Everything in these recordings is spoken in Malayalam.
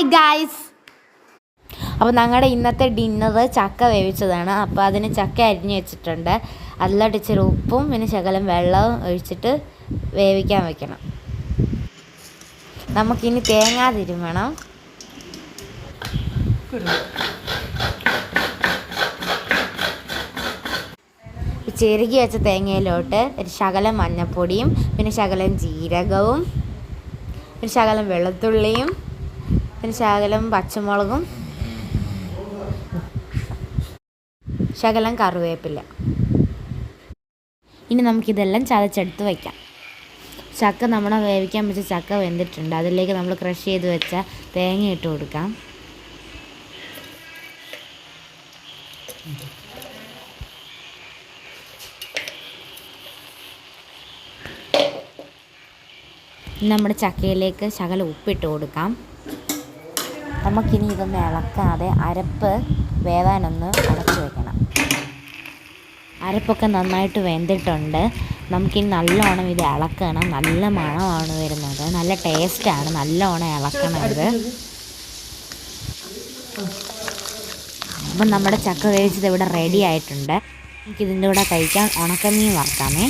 ഹായ് ഗായ്സ് അപ്പോൾ ഞങ്ങളുടെ ഇന്നത്തെ ഡിന്നർ ചക്ക വേവിച്ചതാണ്. അപ്പോൾ അതിന് ചക്ക അരിഞ്ഞു വെച്ചിട്ടുണ്ട്. അതിലോട്ട് ഇച്ചിരി ഉപ്പും പിന്നെ ശകലം വെള്ളവും ഒഴിച്ചിട്ട് വേവിക്കാൻ വെക്കണം. നമുക്കിനി തേങ്ങാ തിരുമണം ഈ ചെരുകി വെച്ച തേങ്ങയിലോട്ട് ഒരു ശകലം മഞ്ഞപ്പൊടിയും പിന്നെ ശകലം ജീരകവും ഒരു ശകലം വെളുത്തുള്ളിയും പിന്നെ ശകലം പച്ചമുളകും ശകലം കറിവേപ്പില. ഇനി നമുക്കിതെല്ലാം ചതച്ചെടുത്ത് വയ്ക്കാം. ചക്ക നമ്മുടെ വേവിക്കാൻ വെച്ച ചക്ക വെന്തിട്ടുണ്ട്. അതിലേക്ക് നമ്മൾ ക്രഷ് ചെയ്ത് വെച്ച തേങ്ങ ഇട്ട് കൊടുക്കാം. നമ്മുടെ ചക്കയിലേക്ക് ശകലം ഉപ്പിട്ട് കൊടുക്കാം. നമുക്കിനി ഇതൊന്ന് ഇളക്കാതെ അരപ്പ് വേവാനൊന്ന് അടച്ചു വെക്കണം. അരപ്പൊക്കെ നന്നായിട്ട് വെന്തിട്ടുണ്ട്. നമുക്കിനി നല്ലോണം ഇത് ഇളക്കണം. നല്ല മണമാണ് വരുന്നത്. നല്ല ടേസ്റ്റാണ്. നല്ലോണം ഇളക്കണം ഇത്. അപ്പം നമ്മുടെ ചക്ക വേവിച്ചത് ഇവിടെ റെഡി ആയിട്ടുണ്ട്. എനിക്കിതിന്റെ കൂടെ കഴിക്കാൻ ഉണക്കമീൻ വറക്കാമേ.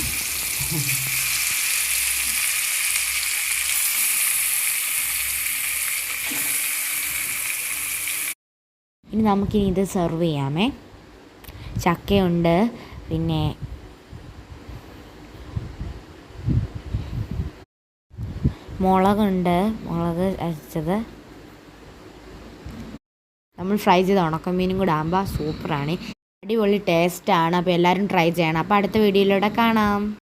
ഇനി നമുക്കിനി ഇത് സെർവ് ചെയ്യാമേ. ചക്കയുണ്ട് പിന്നെ മുളകുണ്ട് മുളക് അരച്ചത്. നമ്മൾ ഫ്രൈ ചെയ്ത ഉണക്കമീനും കൂടെ ആകുമ്പോൾ സൂപ്പറാണ് അടിപൊളി ടേസ്റ്റാണ് അപ്പോൾ എല്ലാവരും ട്രൈ ചെയ്യണം. അപ്പോൾ അടുത്ത വീഡിയോയിലൂടെ കാണാം.